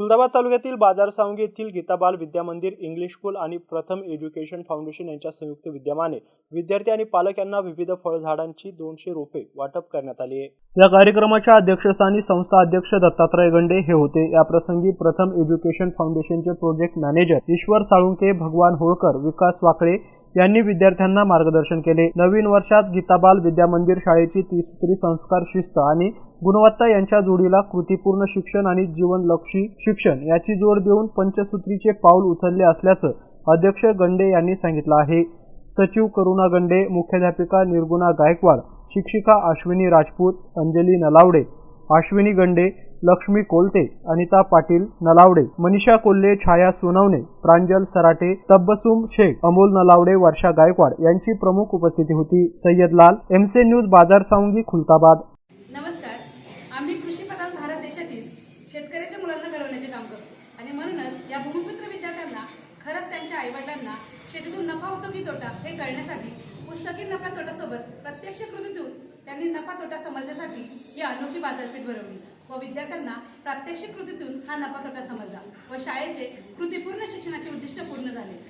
खुलदाबाद तालुक्यातील बाजार सावंगी येथील गीताबाल विद्यामंदिर इंग्लिश स्कूल आणि प्रथम एज्युकेशन फाउंडेशन यांच्या संयुक्त विद्यमाने विद्यार्थी आणि पालक यांना विविध फळझाडांची दोनशे रोपे वाटप करण्यात आली आहे. या कार्यक्रमाच्या अध्यक्षस्थानी संस्था अध्यक्ष दत्तात्रय गंडे हे होते. या प्रसंगी प्रथम एज्युकेशन फाउंडेशनचे प्रोजेक्ट मॅनेजर ईश्वर साळुंके भगवान होळकर विकास वाकळे यांनी विद्यार्थ्यांना मार्गदर्शन केले. नवीन वर्षात गीताबाल विद्यामंदिर शाळेची त्रिसूत्री संस्कार शिस्त आणि गुणवत्ता यांच्या जोडीला कृतीपूर्ण शिक्षण आणि जीवनलक्षी शिक्षण याची जोड देऊन पंचसूत्रीचे पाऊल उचलले असल्याचं अध्यक्ष गंडे यांनी सांगितलं आहे. सचिव करुणा गंडे मुख्याध्यापिका निर्गुणा गायकवाड शिक्षिका अश्विनी राजपूत अंजली नलावडे अश्विनी गंडे लक्ष्मी कोलते अनिता पाटील नलावडे मनीषा कोल्हे छाया सोनवणे प्रांजल सराटे तब्बसुम शेख अमोल नलावडे वर्षा गायकवाड यांची प्रमुख उपस्थिती होती. सय्यद लाल एमसे न्यूज बाजार सावंगी खुलताबाद. नमस्कार. आम्ही कृषी कृषीप्रधान भारत देशातील शेतकऱ्याच्या मुलांना घडवण्याचे काम करतो. आणि म्हणूनच या भूमिपुत्र विद्यार्थ्यांना खरंच त्यांच्या आईवडिलांना शेतीतून नफा होतो की तोटा हे कळण्यासाठी पुस्तकी नफा तोटासोबत प्रत्यक्ष कृतीतून त्यांनी नफा तोटा समजण्यासाठी ही अनोखी बाजारपेठ भरवली. व विद्यार्थ्यांना प्रात्यक्षिक कृतीतून हा नफा तोटा समजला व शाळेचे कृतीपूर्ण शिक्षणाचे उद्दिष्ट पूर्ण झाले.